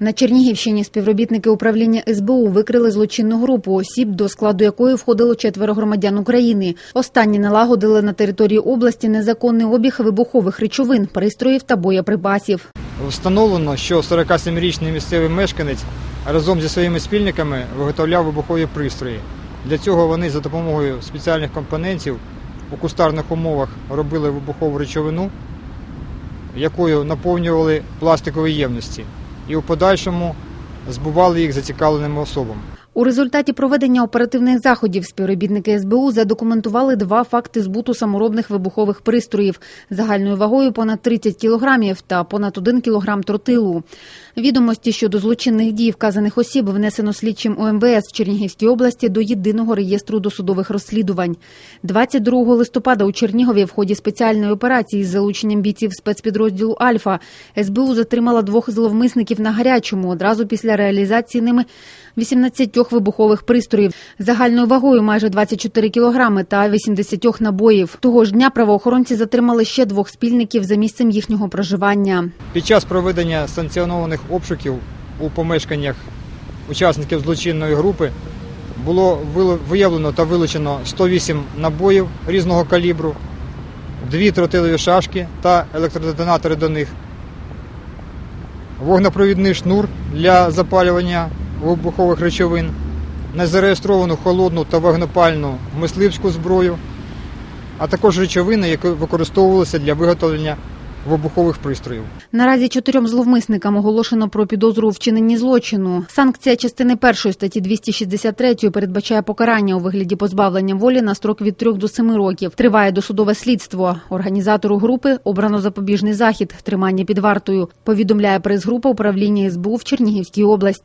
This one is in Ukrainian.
На Чернігівщині співробітники управління СБУ викрили злочинну групу осіб, до складу якої входило четверо громадян України. Останні налагодили на території області незаконний обіг вибухових речовин, пристроїв та боєприпасів. Встановлено, що 47-річний місцевий мешканець разом зі своїми спільниками виготовляв вибухові пристрої. Для цього вони за допомогою спеціальних компонентів у кустарних умовах робили вибухову речовину, якою наповнювали пластикові ємності, і у подальшому збували їх зацікавленим особам. У результаті проведення оперативних заходів співробітники СБУ задокументували два факти збуту саморобних вибухових пристроїв загальною вагою понад 30 кілограмів та понад 1 кілограм тротилу. Відомості щодо злочинних дій вказаних осіб внесено слідчим ОМВС Чернігівській області до єдиного реєстру досудових розслідувань. 22 листопада у Чернігові в ході спеціальної операції з залученням бійців спецпідрозділу Альфа СБУ затримала двох зловмисників на гарячому одразу після реалізації ними 18 вибухових пристроїв загальною вагою майже 24 кілограми та 80 набоїв. Того ж дня правоохоронці затримали ще двох спільників за місцем їхнього проживання. Під час проведення санкціонованих обшуків у помешканнях учасників злочинної групи було виявлено та вилучено 108 набоїв різного калібру, дві тротилові шашки та електродетонатори до них, вогнепровідний шнур для запалювання вибухових речовин, незареєстровану холодну та вогнепальну мисливську зброю, а також речовини, які використовувалися для виготовлення вибухових пристроїв. Наразі чотирьом зловмисникам оголошено про підозру у вчиненні злочину. Санкція частини першої статті 263 передбачає покарання у вигляді позбавлення волі на строк від 3 до 7 років. Триває досудове слідство. Організатору групи обрано запобіжний захід тримання під вартою. Повідомляє прес-група управління СБУ в Чернігівській області.